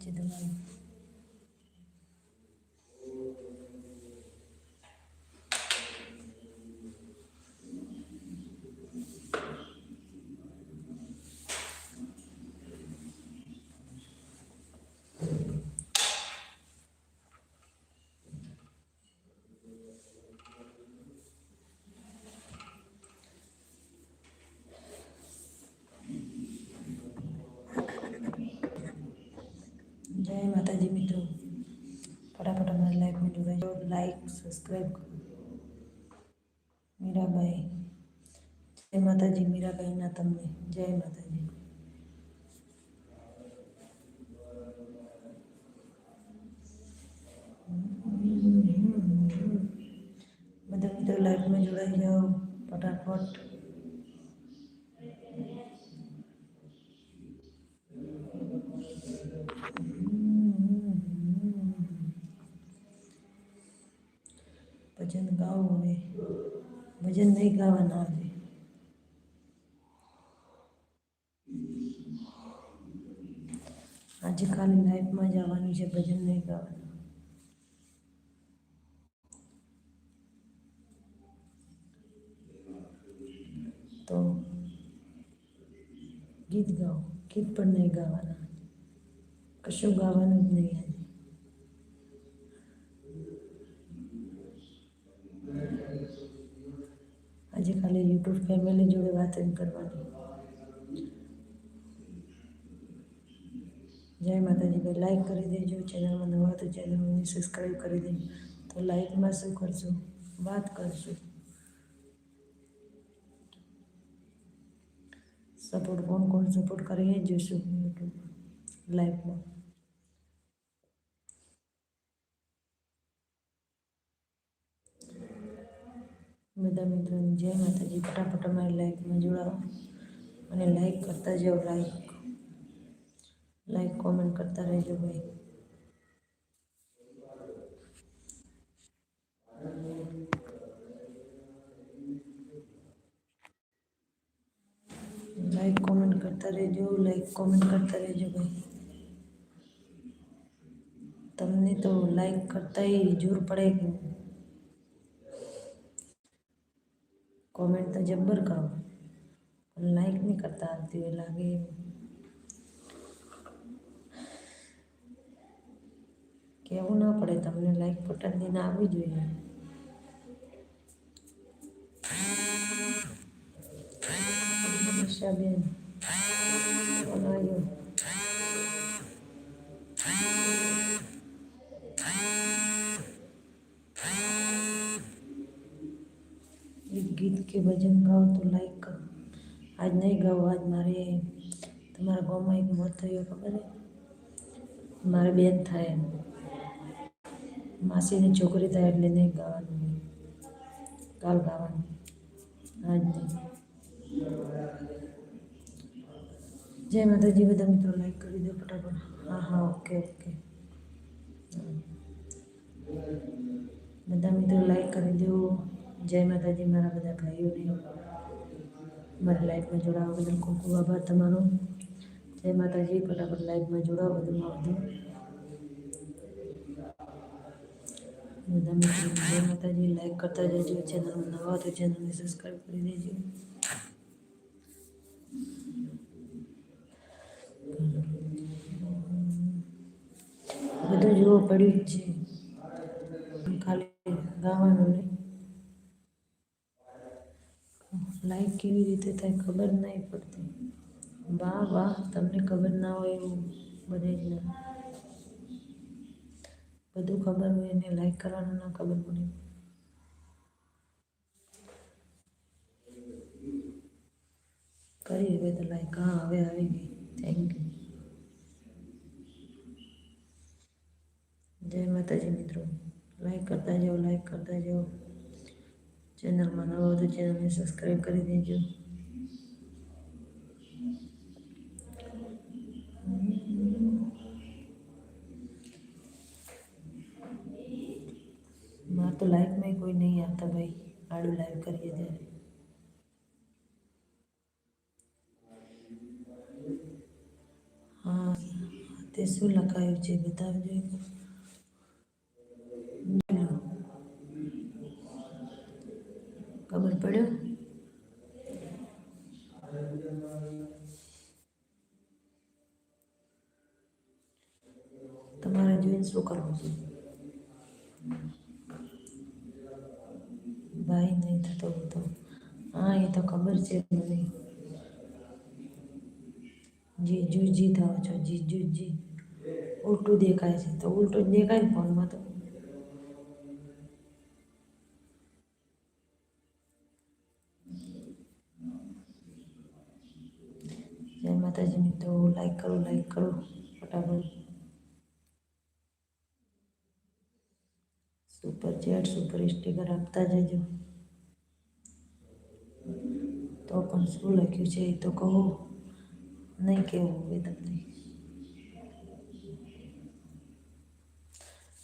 记得吗？લાઈફમાં સ્વાગત છે તમારું જય માતાજી મિત્રો ફટાફટ અમારી લાઈફમાં જોડાઈ જાઓ લાઈક સબસ્ક્રાઈબ કરો મીરાબાઈ જય માતાજી મીરાબાઈના તમને જય માતાજી બધા મિત્રો લાઈફમાં જોડાઈ જાઓ ફટાફટ ભજન ગાવું હવે ભજન નહીં ગાવાના આવે આજે ખાલી લાઈફમાં જ આવવાનું છે ભજન નહીં ગાવાનું. તો ગીત ગાઓ. ગીત પણ નહીં ગાવાના. કશું ગાવાનું જ નહીં આજે આજે ખાલી યુટ્યુબ ફેમિલી જોડે વાત એમ કરવાની. જય માતાજી, ભાઈ લાઈક કરી દેજો ચેનલમાં નવા તો ચેનલને સબસ્ક્રાઈબ કરી દેજો. તો લાઈકમાં શું કરશું? વાત કરશું. સપોર્ટ કોણ કોણ સપોર્ટ કરીએ જોઈશું યુટ્યુબ લાઈવમાં બધા મિત્રોને જય માતાજી. ફટાફટ અમારી લાઈકમાં જોડાવો અને લાઈક કરતા જાઓ. લાઈક લાઈક કોમેન્ટ કરતા રહેજો ભાઈ. લાઈક કોમેન્ટ કરતા રહેજો. લાઈક કોમેન્ટ કરતા રહેજો ભાઈ. તમને તો લાઈક કરતા જોર પડે કે કોમેન્ટ તો જબ્બર કરો પણ લાઈક નહીં કરતા આવતી હોય લાગે એમ કહેવું ના પડે તમને લાઈક બટન દઈને આવવી જોઈએ બેન ફોન આવ્યો એક ગીત કે ભજન ગાઓ તો લાઈક કરો આજ નહીં ગાઉં આજ મારે, તમારા ગામમાં એક મોત થયો, ખબર છે? મારે બેન થાય. માસીની છોકરી થાય એટલે નહીં ગાવાનું. કાલ ગાવાનું. આજ નહીં. જય માતાજી, બધા મિત્રો લાઈક કરી દો ફટાફટ. હા હા, ઓકે ઓકે. બધા મિત્રો લાઈક કરી દો. જય માતાજી, મારા બધા ભાઈઓને. મારી લાઈફમાં જોડાવા બદલ ખૂબ ખૂબ આભાર તમારો. જય માતાજી, ફટાફટ લાઈફમાં જોડાવો વધુમાં વધુ. જય માતાજી લાઈક કરતા જજો ચેનલમાં નવા તો ચેનલને સબસ્ક્રાઈબ કરી દેજો. બધું જોવા પડ્યું જ છે. ખાલી ગાવાનું નહીં લાઈક કેવી રીતે થાય ખબર નહીં પડતી. વાહ વાહ, તમને ખબર ના હોય એવું બધે જ ના. બધું ખબર હોય એને લાઈક કરવાનું ના ખબર પડે. કરી હવે તો લાઈક હા, હવે આવી ગઈ. થેન્ક યુ જય માતાજી મિત્રો. લાઈક કરતા જાઓ લાઈક કરતા જાઓ. ચેનલમાં નવો તો ચેનલ ચેનલને સબસ્ક્રાઈબ કરી દેજો. મારે તો લાઈફમાં કોઈ નહીં આવતા ભાઈ. આડું લાઈવ કરીએ ત્યારે. હા, તે શું લખાયું છે બતાવજો પડ્યો? તમારે જોઈને શું કરવું છે? ભાઈ, નહીં થતો તો હા, એ તો ખબર છે મને. જી જુ જી થાવ છો જી જુ જી ઉલટું દેખાય છે. તો ઉલટું જ દેખાય ફોનમાં તો જય માતાજી મિત્રો લાઈક કરો લાઈક કરો, ફટાફટ. સુપર ચેટ સુપર સ્ટીકર આપતા જજો. તો પણ શું લખ્યું છે એ તો કહો. નહીં કેવું હવે તમને.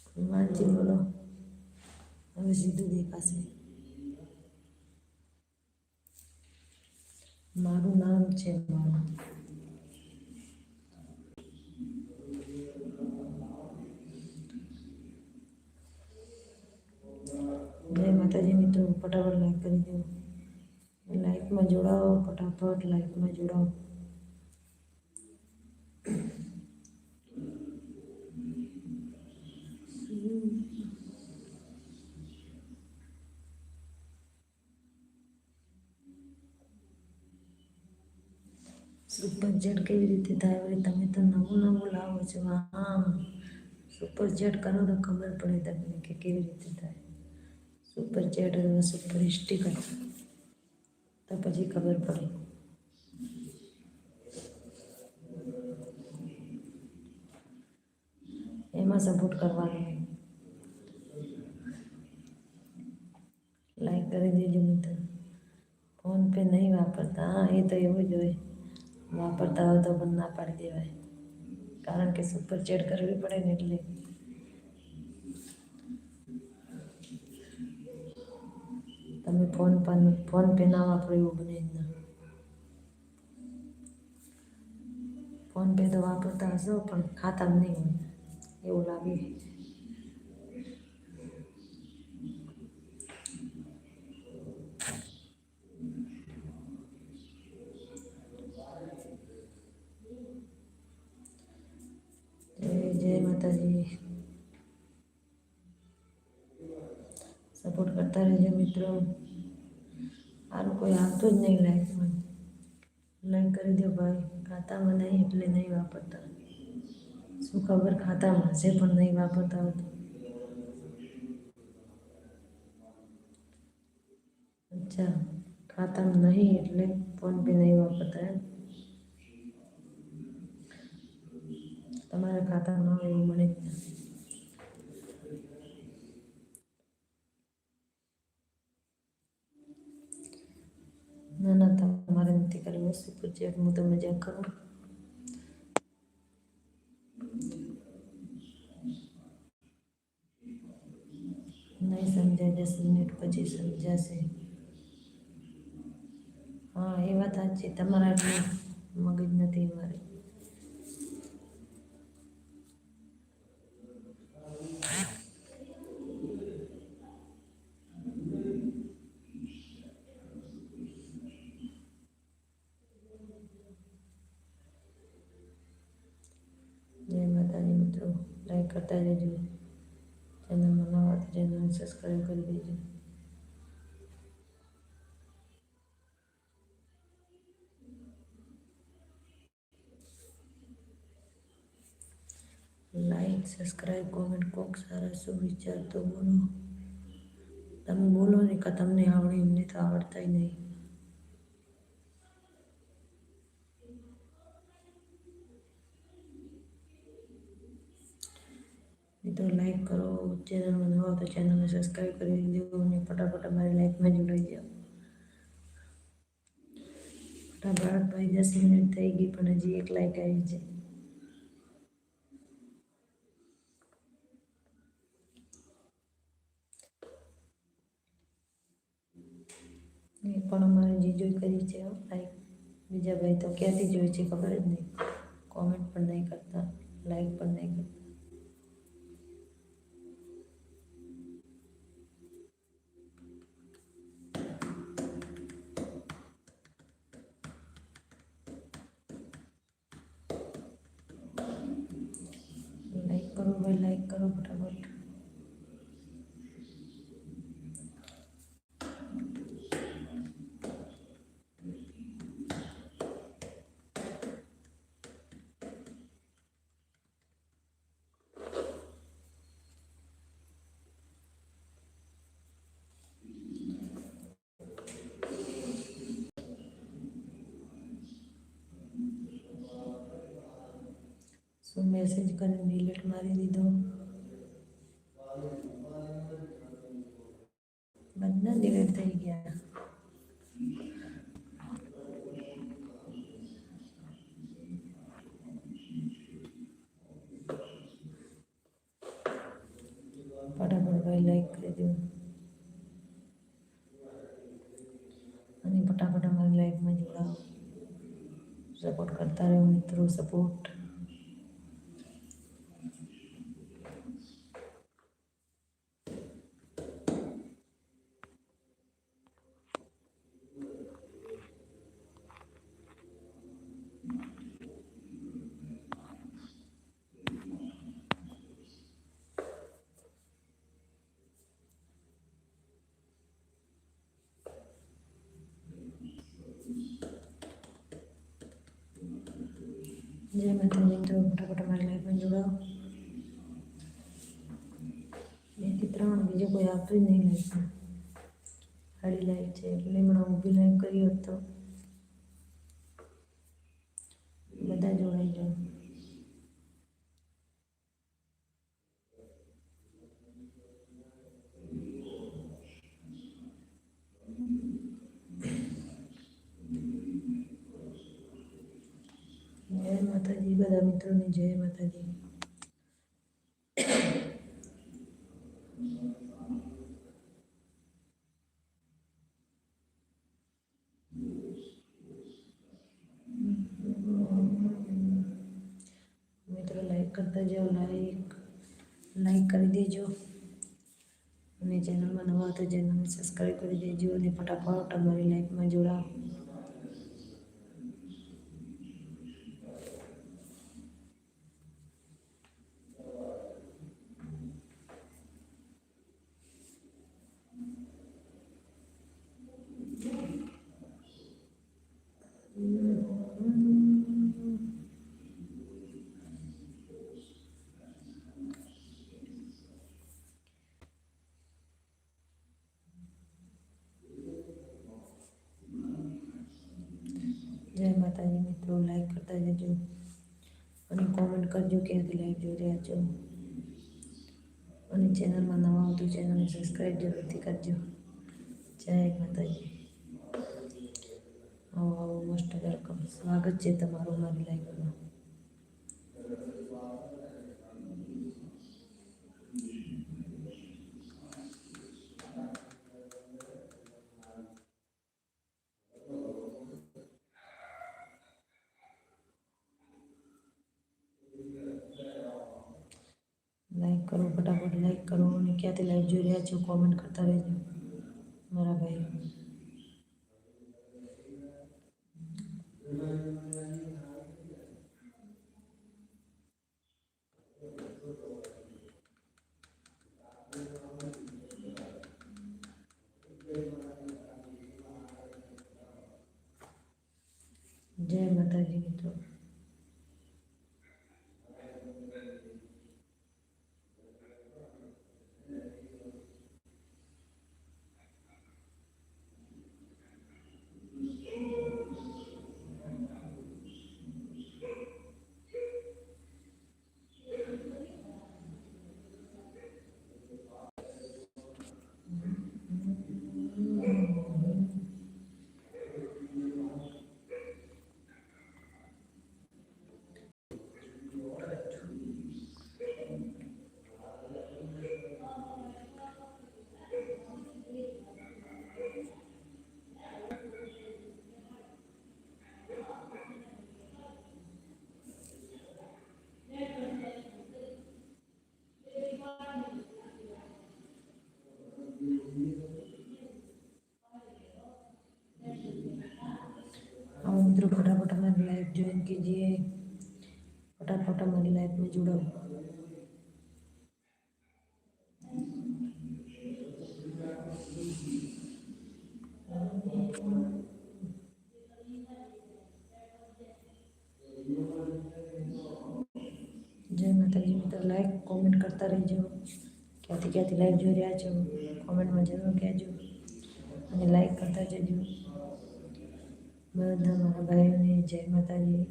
હનુમાનજી બોલો. હવે સીધું દેખાશે. મારું નામ છે મારું જય માતાજી મિત્રો, ફટાફટ લાઈક કરી દો. લાઈકમાં જોડાઓ, ફટાફટ લાઈકમાં જોડાઓ. સુપર જેટ કેવી રીતે થાય વળી તમે તો નવું નવું લાવો છો. હા. સુપર જેટ કરો તો ખબર પડે તમને કે કેવી રીતે થાય. સુપર ચેટ અથવા સુપર સ્ટીકર તો પછી ખબર પડે એમાં સપોર્ટ કરવાનો લાઈક કરી દેજો મિત્રો ફોન પે નહીં વાપરતા હા એ તો એવું જ હોય વાપરતા હોય તો પણ ના પાડી દેવાય કારણ કે સુપર ચેટ કરવી પડે ને એટલે તમે ફોન પર ફોન પે ના વાપરો એવું બને જ ફોન પે તો વાપરતા હશો, પણ ખાતામાં નહીં હોય. એવું લાગે. જય માતાજી. સપોર્ટ કરતા રહેજો મિત્રો. કોઈ આવતું જ નહીં લાઈફમાં લાઈક કરી દો ભાઈ. ખાતામાં નહીં એટલે નહીં વાપરતા. શું ખબર ખાતામાં હશે પણ નહીં વાપરતા હોત અચ્છા, ખાતામાં નહીં એટલે ફોન પે નહીં વાપરતા એમ? તમારા ખાતામાં હોય એવું મને જ ના. ના ના તમારે નથી કરવું સુપર ચેટ હું તો મજાક કરું નહીં સમજાય દસ મિનિટ પછી સમજાશે હા એ વાત સાચી તમારા મગજ નથી મારે જય માતાજી મિત્રો લાઈક કરતા જજો ચેનલમાં નવા તો ચેનલને સબસ્ક્રાઈબ કરી દેજો લાઈક સબસ્ક્રાઈબ કોમેન્ટ કોક સારા શું વિચાર તો બોલો. તમે બોલો ને કે તમને આવડે એમને તો આવડતા નહીં. મિત્રો લાઈક કરો. ચેનલમાં નવા તો ચેનલને સબસ્ક્રાઈબ કરી દેજો અને ફટાફટ અમારી લાઈફમાં જોડાઈ જાઓ. ફટાફટ ભાઈ દસ મિનિટ થઈ ગઈ પણ હજી એક લાઈક આવી છે. એ પણ અમારે જે જોઈ કરી છે. લાઈક બીજા ભાઈ તો ક્યાંથી જોઈ છે, ખબર જ નહીં. કોમેન્ટ પણ નહીં કરતા લાઈક પણ નહીં કરતા. લાઈક કરો, ભાઈ લાઈક કરો, ફટાફટ શું મેસેજ કરીને ડિલીટ મારી દીધો. બધા ડિલીટ થઈ ગયા. ફટાફટ ભાઈ લાઈક કરી દો. અને ફટાફટ અમારી લાઈફમાં જોડાઓ. સપોર્ટ કરતા રહો મિત્રો સપોર્ટ જય માતાજી મિત્રો ફટાફટ અમારી લાઈફમાં જોડાઓ. બેથી ત્રણ, બીજો કોઈ આવતું જ નહીં લાઈફમાં ખાલી લાઈફ છે, એટલે હમણાં ઊભી લાઈફ કરી હતો બધા જોડાઈ જાઓ જય માતાજી, બધા મિત્રોને જય માતાજી. મિત્રો લાઈક કરતા જાઓ લાઈક લાઈક કરી દેજો. અને ચેનલમાં નવા તો ચેનલને સબસ્ક્રાઈબ કરી દેજો અને ફટાફટ અમારી લાઈફમાં જોડાઓ. જય માતાજી મિત્રો લાઈક કરતા જજો અને કોમેન્ટ કરજો ક્યાંથી લાઈવ જોઈ રહ્યા છો. અને ચેનલમાં નવા આવતું ચેનલને સબસ્ક્રાઈબ જરૂરથી કરજો. જય માતાજી આવો આવો મોસ્ટ વેલકમ સ્વાગત છે તમારું મારી લાઈફમાં લાઈક કરો, ફટાફટ લાઈક કરો અને ક્યાંથી લાઈવ જોઈ રહ્યા છો કોમેન્ટ કરતા રહેજો. મારા ભાઈ. જય કે જે ફટાફટ અમારી લાઈફમાં જોડાવ જય માતાજી મિત્રો લાઈક કોમેન્ટ કરતા રહેજો ક્યાંથી ક્યાંથી લાઈવ જોઈ રહ્યા છો કોમેન્ટમાં જરૂર કહેજો અને લાઈક કરતા જજો બધા મારા ભાઈઓને જય માતાજી.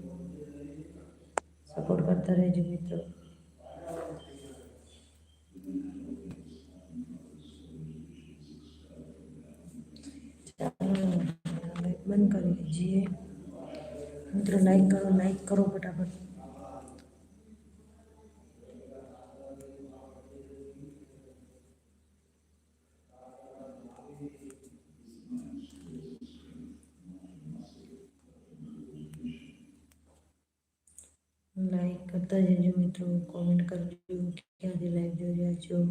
સપોર્ટ કરતા રહેજો મિત્રો. બંધ કરી દઈએ. મિત્રો લાઈક કરો લાઈક કરો ફટાફટ. કરતા જજો મિત્રો કોમેન્ટ કરજો ક્યાંથી લાઈવ જોઈ રહ્યા છો?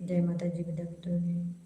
જય માતાજી બધા મિત્રોને.